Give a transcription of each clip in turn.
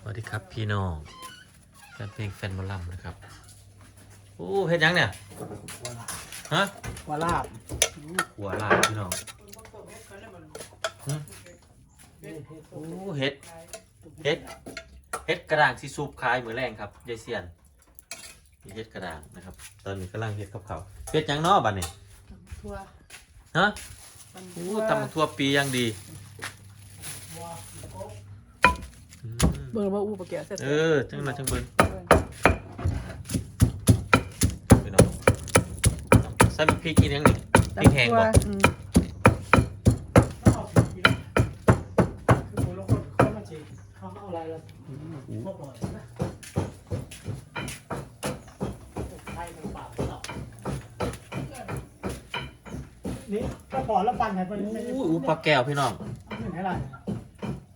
สวัสดีครับพี่น้องแฟนเพลงแฟนหมอลำนะครับโอ้เฮ็ดหยังเนี่ยฮะวาลาบหัวลายพี่น้องหึโอ้เฮ็ดเฮ็ดเฮ็ดกระด้างที่ซุปคล้ายมือแรงครับยายเซียนนี่เฮ็ดกระด้างนะครับ ตอนนี้กำลังเฮ็ดกับเขาวเฮ็ดหยังเนอบัดนี้ทั่วฮะมันโอ้ตำทั่วปีอยังดีอืม เบอร์ว่าอู้ปะแกะเสร็จเออจังมาจังเบิ้งพี่น้องใส่พริกกินยังนี่พริกแห้งบ่อืมนี่ก็พอแล้วปันให้ไปอู้อู้ปลาแก้วพี่น้องหนึ่งให้ไร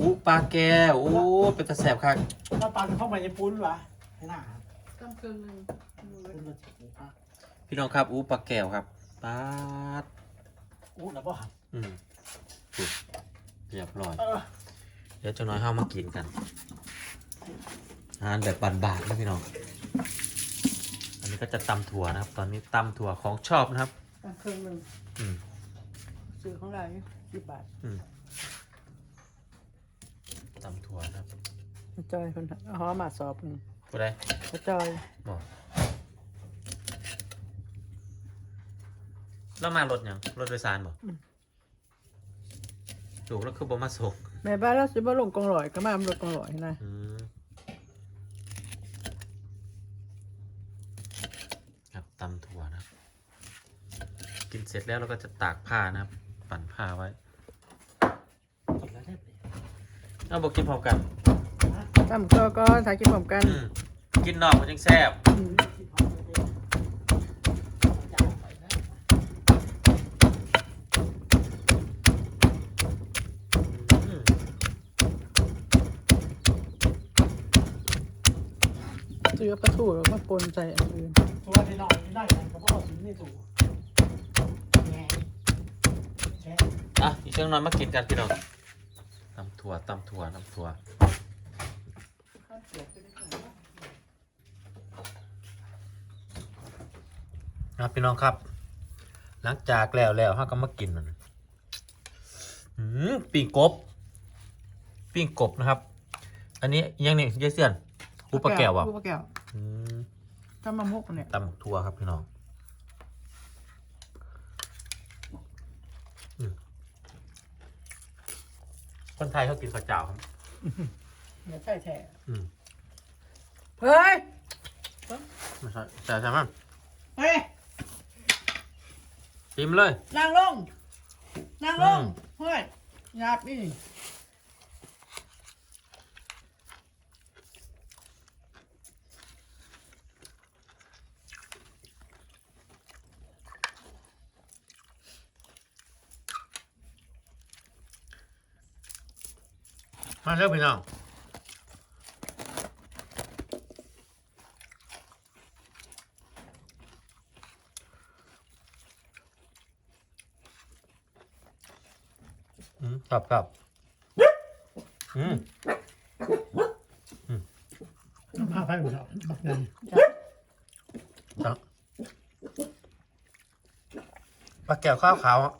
อู้ปลาแก้วอู้เป็นตะแสบคักแล้วปันเข้าไปในปุ้นวะให้หน้ากำครึ่งหนึงปุ้นมาจิ๋วครับพี่น้องครับอู้ปลาแก้วครับปาดอู้แล้วก็หักอืมสุดเรียบร้อย เออเดี๋ยวเจะน้อยเฮามากินกันอาหารแบบบานๆนะพี่น้อง อันนี้ก็จะตำถั่วนะครับ ตอนนี้ตำถั่วของชอบนะครับกำครึ่งหนึงอืมซื้อของเราอยู่สิบบาทอืม ตำถั่วนะครับจอยคนเอาหอมมาสอบหนึงผู้ใดกระจอยบอกแล้วมารถยังรถโดยสารบอกจูกแล้วคือบ่มาส่งแม่บ้านเราสิบ่ลงกองลอยก็มาลงกองลอยนะอืมครับตำถั่วนะครับ กินเสร็จแล้วเราก็จะตากผ้านะครับ ปั่นผ้าไว้ กินแล้วได้เลย เอาบอกกินพร้อมกันตำก็ก็ถ่ายกินพร้อมกันอืมกินนอกมันยังแซ่บอืมอืมซื้อปลาทูแล้วมาปนใส่อันอื่นตัวที่นอนที่ได้กันก็เพราะเอาสินนี่ถูกแง่แง่อะอีกเชิงนอนมากินกันพี่น้อง ตำถั่วตำถั่วตำถั่วครับพี่น้องครับ หลังจากแล้วแล้วเราก็มากินมันอืมปิ้งกบ ปิ้งกบนะครับ อันนี้ยังนี่เยเซียนอุปลาแก้วอะอุปลาแก้วอืมจำมะมุกเนี่ยตำบักทั่วครับพี่น้อง คนไทยเขากินข้าวเจ้าครับอย่าใช่แท้อืม เฮ้ย ไม่ใช่ใช่ใช่ไหมเฮ้ย จิ้มเลยนั่งลงนั่งลงอืม เฮ้ยหยาบนี่ มาเร็วพี่น้องอืมครับครับอืมผ้าไฟหมดแล้วบักเงินครับปลาแก้วข้าวขาวอะ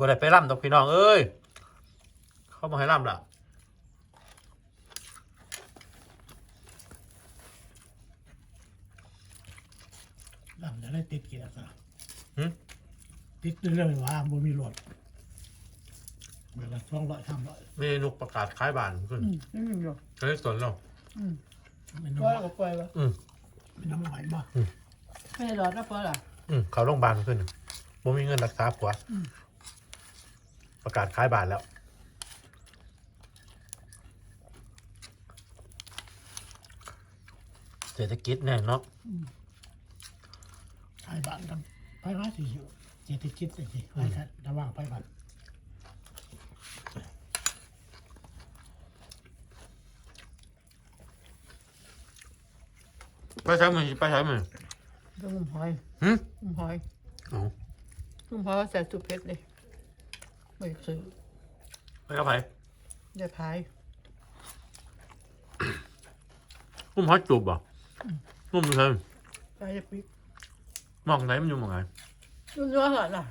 บ่ได้ไปร่ำดอกพี่น้องเอ้ย เขาบอกให้ร่ำล่ะลำจะได้ติดกี่แล้วก็หึติดเรื่องว่าบ่มีรถเวลาช่องร้อยทำร้อยเมนูประกาศขายบ้านขึ้นอืมนี่มีอยู่ใช้สนเราอืมไม่ปน้ล่อยอยก็ปล่อยวะอืมไม่น้อยบ่ไม่ได้รอดนะปล่อยล่ะอืมเขาโรงพยาบาลขึ้นบ่มีเงินรักษาผัวอืม ประกาศขายบาทแล้วเศรษฐกิจแน่เนาะไฟบาทกันไปบ้าสิเศรษฐกิจสิสิไฟกันระว่างไฟบ้านไปใช้มือไปใช้มือต้องหอยหึหอยเอาหอยใส่สุดเพชรเลย ไม่ซื้อไปกับไปได้พายกุ้มฮอตจูบบ่กุ้มเธอพายจะปิ๊กมองไหนมันอยู่มองไหนนุ่นเนื้อเหรอล่ะ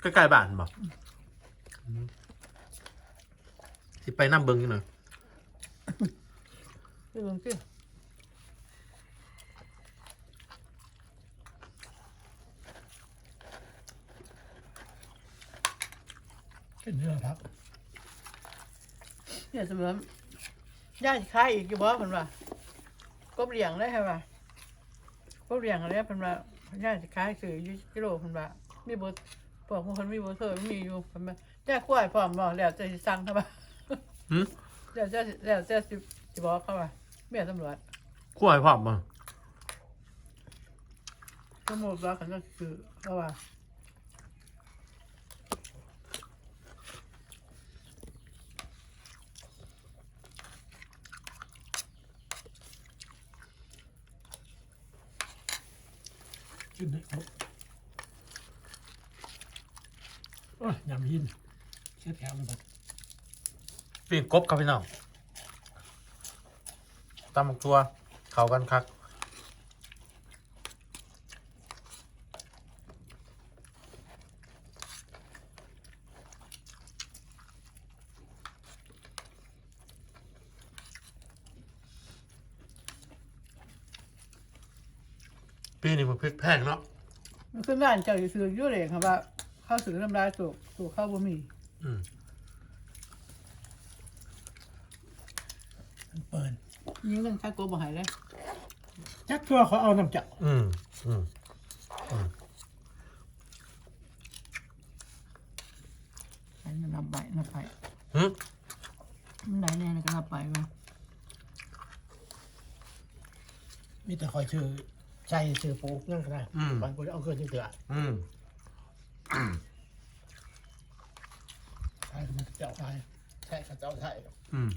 ใกล้ๆบ้านบ่สิไปน้ำเบิ้งกันหน่อยนี่มึงสิ เป็นเนื้อครับเนี่ยเสมอย่าสิขายอีกอยู่บ่เพิ่นว่ากบเหลียงได้ใช่ป่ะกบเหลียงอะไรเพิ่นว่าย่าสิขายซื้ออยู่กิโลเพิ่นว่ามีบ่พวกบางคนมีบ่เธอมีอยู่เพิ่นว่าย่าควายพร้อมบ่แล้วจะสิสั่งเขาบ่าหึแล้วจะแล้วจะสิสิบอกเขาว่าแม่ตำรวจขั้วให้พร้อมบ่ตำรวจว่าเขาจะซื้อเขาว่า ขึ้นได้ครับโอ้ยยำยินเช็ดแถวเลยครับปีกกบครับพี่น้องตำหมกตัว เข้ากันคัก ปีนี้มันพริกแพงเนาะมันขึ้นบ้านเจ้าอยู่ซื้ออยู่เลยครับว่าเขาซื้อน้ำลายสุกสุกเข้าบ่มีอืมมันเปิดยิงเงินค่าโกบ่หายเลยจักทั่วเขาเอาน้ำเจับอืมอืมอันนี้นับใบนับไปหึมันไหนแน่ก็นับไปว่ามีแต่คอยชื่อ ใจชื่อโป๊กนั่นก็ได้อืม บางคนเอาเกินที่เตืออืมใช่มันเจ้าใช่ใช่เขาเจ้าใช่อืม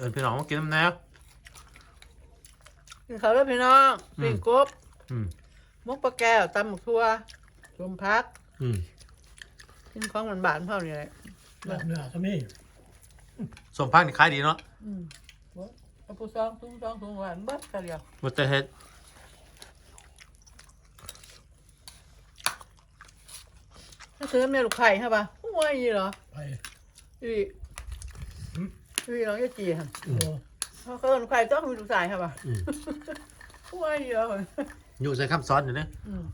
เอินพี่น้องมากินน้ำแนวกินข้าวแล้วพี่น้องอืม ปิ้งกบอืมมกปลาแก้วตำหมกทั่วรวมพักอืมกินของหวานๆเท่านี้แหละเนื้อเนื้อก็มีสมพักนี่ขายดีเนาะอืมเอาปูซองทุ่งซองทุ่งหวานเบิดกันเดียวมันจะเฮ็ดถ้าซื้อแม่ลูกไข่ใช่ป่ะห่วยยี่เหรอไปอี อีน้องยาจีค่ะเขาเกินไข่ต้องมีลูกชายใช่ป่ะอืมห่วยยี่เหรออยู่ใส่คำซ้อนอยู่เนี่ยอืม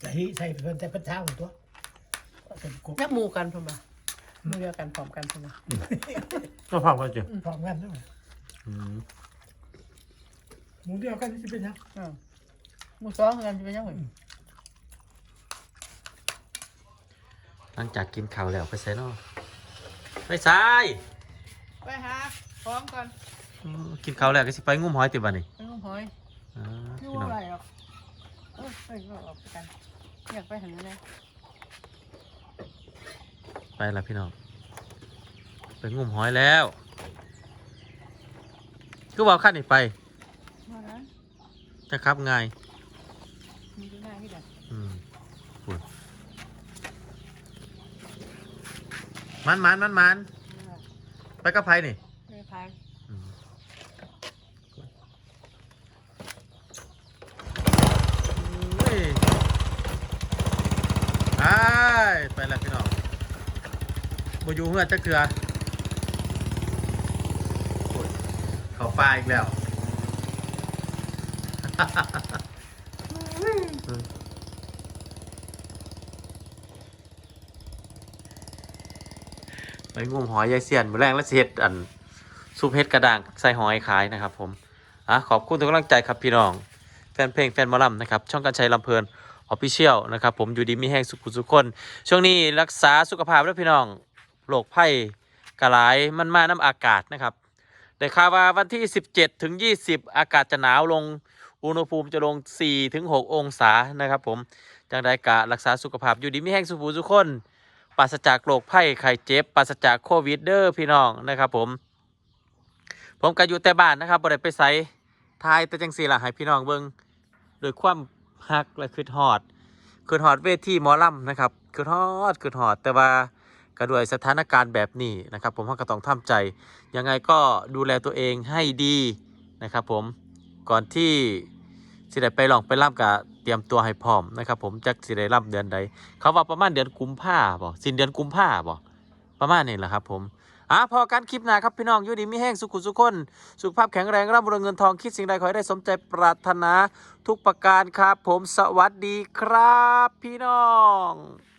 แต่ที่ใส่เพิ่นแต่เป็นเท้าของตัวเป็นกบนักหมูกันพอมาหมูเดียวกันพร้อมกันพอมาก็พร้อมกันจ้พร้อมกันด้วยอืมหมูเดียวกันที่เป็นยังอ้าวหมูซองกันจะเป็นยังไง หลังจากกินข้าวแล้วไปใส่นอไปใส่ไปหาพร้อมกันอืมกินข้าวแล้วก็สิไปงุ้มหอยติบันนี่ไปงมหอยอ่าไม่พี่ว่าน้องอะไรหรอกเออไปก็ออกไปกันอยากไปหันเลยไปละพี่น้องไปงุ้มหอยแล้วก็ว่าขั้นนี่ไปมาแล้วจะครับง่าย มีที่หน้าที่ไหน อืมพูด มันมันมันมันไปกับไผนี่ไม่พายอืมโอ้ยไปไปแล้วพี่น้องบอยู่เพื่อนจักเถือโอ้ยเขาปลาอีกแล้ว ไปงมหอยยายเสียนมือแรงและเสียดอันซุปเฮ็ดกระด่างใส่หอยขายนะครับ ผมอะขอบคุณทุกกำลังใจครับพี่น้อง แฟนเพลงแฟนมอลำนะครับช่องการชัยลำเพลินออฟฟิเชียลนะครับผมอยู่ดีมีแห้งสุขุสุขคน ช่วงนี้รักษาสุขภาพด้วยพี่น้องโรคภัยกระหลายมันมาน้ำอากาศนะครับแต่ข่าวว่าวันที่ 17ถึง20 อากาศจะหนาวลงอุณหภูมิจะลง4ถึง6องศานะครับ ผมจังใดกะรักษาสุขภาพอยู่ดีมีแห้งสุขุสุขคน ปราศจากโรคภัยไข้เจ็บปราศจากโควิดเด้อพี่น้องนะครับผม ผมก็อยู่แต่บ้านนะครับบ่ได้ไปไสทายแต่จังสี่ล่ะให้พี่น้องเบิ่งโดยความฮักและคือฮอดคือฮอดเวทีหมอลำนะครับคือฮอดคือฮอด แต่ว่าก็ด้วยสถานการณ์แบบนี้นะครับ ผมก็ต้องทำใจ ยังไงก็ดูแลตัวเองให้ดีนะครับ ผมก่อนที่ สิได้ไปลองไปรับกับเตรียมตัวให้พร้อมนะครับ ผมจักสิได้รับเดือนใดเขาว่าประมาณเดือนกุมภาบ่สิ้นเดือนกุมภาบ่ประมาณนี้แหละครับ ผมอะพอกันคลิปหน้าครับพี่น้องอยู่ดีมีแห้งสุขุสุขคนสุขภาพแข็งแรงร่ำรวยเงินทองคิดสิ่งใดขอให้ได้สมใจปรารถนาทุกประการครับ ผมสวัสดีครับ พี่น้อง